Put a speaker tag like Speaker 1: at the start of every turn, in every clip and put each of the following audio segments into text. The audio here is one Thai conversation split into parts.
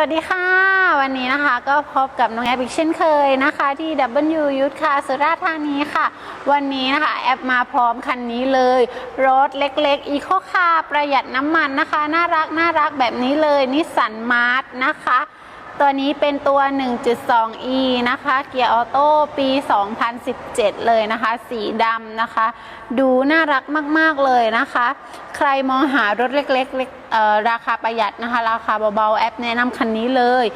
Speaker 1: วัสดีค่ะ วันนี้นะคะก็พบกับน้องแอปอีกเช่นเคยนะคะ ที่ W ยุทธค่ะสุราษฎร์ธานีค่ะ วันนี้นะคะแอปมาพร้อมคันนี้เลย รถเล็กๆอีโคคาประหยัดน้ำมันนะคะ น่ารักน่ารักแบบนี้เลยนิสสันมาร์ทนะคะ ตัวนี้เป็นตัว 1.2e นะคะ เกียร์ออโต้ปี 2017 เลยนะคะ สีดำนะคะ ดูน่ารักมาก ๆ เลยนะคะ ใครมองหารถเล็กๆ ราคาประหยัดนะคะ ราคาเบาๆ แอปแนะนำคันนี้เลย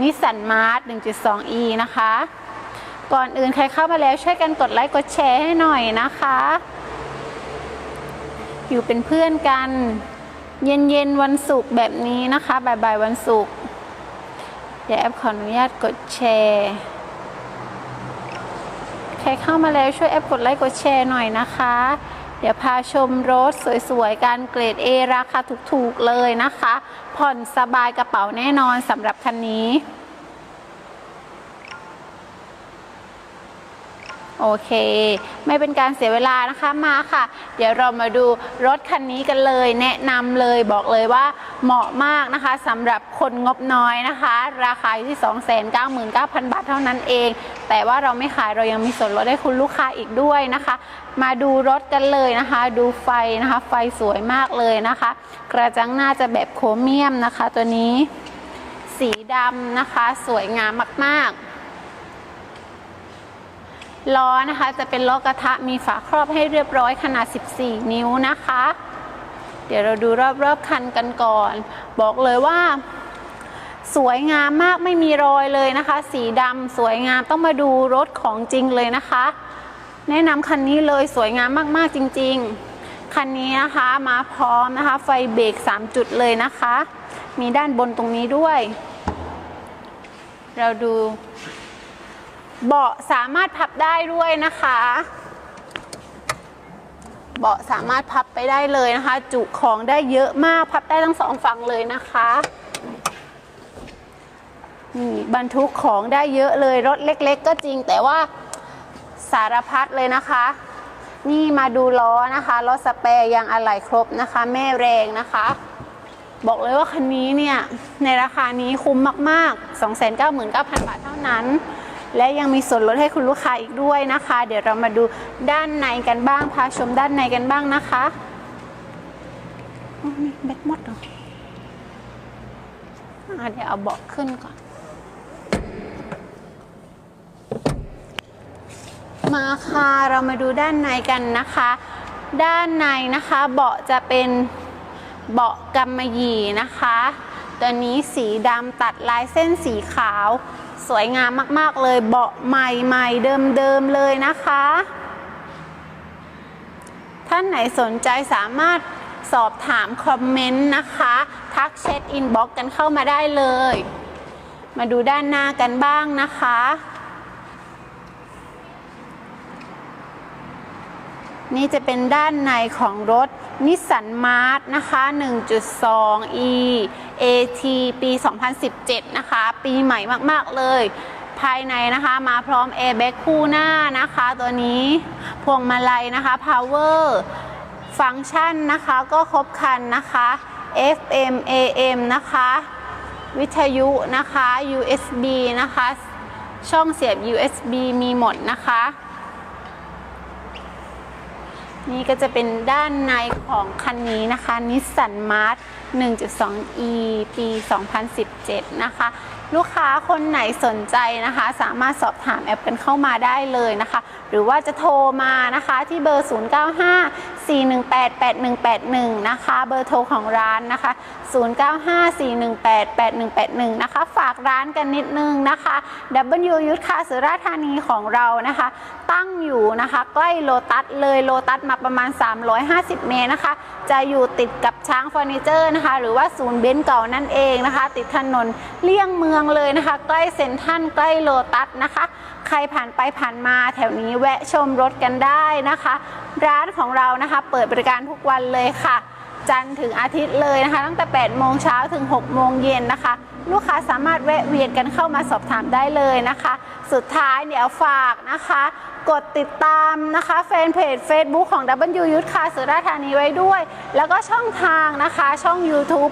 Speaker 1: นิสสันมาร์ท 1.2e นะคะ ก่อนอื่นใครเข้ามาแล้วช่วยกันกดไลค์กดแชร์ให้หน่อยนะคะ อยู่เป็นเพื่อนกัน เย็นๆ วันศุกร์แบบนี้นะคะบ่ายๆวันศุกร์ เดี๋ยวแอปขออนุญาตกดแชร์ใครเข้ามาแล้วช่วยแอปกดไลค์กดแชร์หน่อยนะคะ เดี๋ยวพาชมรถสวยๆ การเกรด A ราคาถูกๆเลยนะคะ ผ่อนสบายกระเป๋าแน่นอนสำหรับคันนี้ โอเค ไม่เป็นการเสียเวลานะคะมาค่ะ เดี๋ยวเรามาดูรถคันนี้กันเลย แนะนำเลยบอกเลยว่าเหมาะมากนะคะสำหรับคนงบน้อยนะคะ ราคาอยู่ที่ 299,000 บาทเท่านั้นเอง แต่ว่าเราไม่ขายเรายังมีส่วนลดให้คุณลูกค้าอีกด้วยนะคะ มาดูรถกันเลยนะคะ ดูไฟนะคะ ไฟสวยมากเลยนะคะ กระจังหน้าจะแบบโครเมียมนะคะ ตัวนี้ สีดำนะคะ สวยงามมากๆ ล้อนะคะจะเป็นล้อกระทะมีฝาครอบให้เรียบร้อยขนาด 14 นิ้วนะคะ เดี๋ยวเราดูรอบๆคันกันก่อน บอกเลยว่า สวยงามมากไม่มีรอยเลยนะคะ สีดำสวยงามต้องมาดูรถของจริงเลยนะคะ แนะนำคันนี้เลยสวยงามมากๆจริง ๆ คันนี้นะคะมาพร้อมนะคะ ไฟเบรก3 จุดเลยนะคะ มีด้านบนตรงนี้ด้วย เราดู เบาะสามารถพับได้ด้วยนะคะ เบาะสามารถพับไปได้เลยนะคะ จุของได้เยอะมากพับได้ทั้งสองฝั่งเลยนะคะนี่บรรทุกของได้เยอะเลยรถเล็ก ๆ ก็จริง แต่ว่าสารพัดเลยนะคะ นี่มาดูล้อนะคะล้อสเปรย์ยังอะไหล่ครบนะคะ แม่แรงนะคะ บอกเลยว่าคันนี้เนี่ย ในราคานี้คุ้มมาก ๆ 299,000 บาทเท่านั้น และยังมีส่วนลดให้คุณลูกค้าอีกด้วยนะคะ เดี๋ยวเรามาดูด้านในกันบ้าง พาชมด้านในกันบ้างนะคะอ๋อนี่แบตหมดเหรอเดี๋ยวเอาเบาะขึ้นก่อน มาค่ะ เรามาดูด้านในกันนะคะ ด้านในนะคะเบาะจะเป็นเบาะกำมะหยี่นะคะ ตัวนี้สีดำตัดลายเส้นสีขาว สวยงามมาก ๆ เลยเบาะใหม่ๆเดิม ๆ เลยนะคะ ท่านไหนสนใจสามารถสอบถามคอมเมนต์นะคะ ทักแชทอินบ็อกกันเข้ามาได้เลย มาดูด้านหน้ากันบ้างนะคะ นี่จะเป็นด้านในของรถนิสสันมาร์ทนะคะ 1.2e AT ปี 2017 นะคะ ปีใหม่มากๆเลย ภายในนะคะมาพร้อม Airbag คู่หน้านะคะ ตัวนี้พวงมาลัยนะคะ Power ฟังก์ชันนะคะก็ครบครันนะคะ FM AM นะคะ วิทยุนะคะ USB นะคะ ช่องเสียบ USB มีหมดนะคะ นี่ก็จะเป็นด้านในของคันนี้นะคะนิสสันมาร์ท 1.2e ปี 2017 นะคะ ลูกค้าคนไหนสนใจนะคะ สามารถสอบถามแอปกันเข้ามาได้เลยนะคะ หรือว่าจะโทรมานะคะที่เบอร์ 4188181 นะคะ เบอร์โทรของร้านนะคะ 0954188181 นะคะ ฝากร้านกันนิดนึงนะคะ W ยุทธคาสุราธานีของเรานะคะ ตั้งอยู่นะคะ ใกล้โลตัสเลยโลตัสมาประมาณ 350 เมตรนะคะ จะอยู่ติดกับช้างเฟอร์นิเจอร์นะคะ หรือว่าศูนย์เบนซ์เก่านั่นเองนะคะ ติดถนนเลี่ยงเมืองเลยนะคะ ใกล้เซ็นทรัลใกล้โลตัสนะคะ รผ่านไปผ่านมาแถวนี้แวะชมรถกันได้นะคะ ร้านของเรานะคะ เปิดบริการทุกวันเลยค่ะ จันทร์ถึงอาทิตย์เลยนะคะ ตั้งแต่ 8 โมงเช้าถึง 6 โมงเย็นนะคะ ลูกค้าสามารถแวะเวียนกันเข้ามาสอบถามได้เลยนะคะ สุดท้ายเดี๋ยวฝากนะคะ กดติดตามนะคะแฟนเพจ Facebook ของ W ยุทธคาสุราธานีไว้ด้วย แล้วก็ช่องทางนะคะช่อง YouTube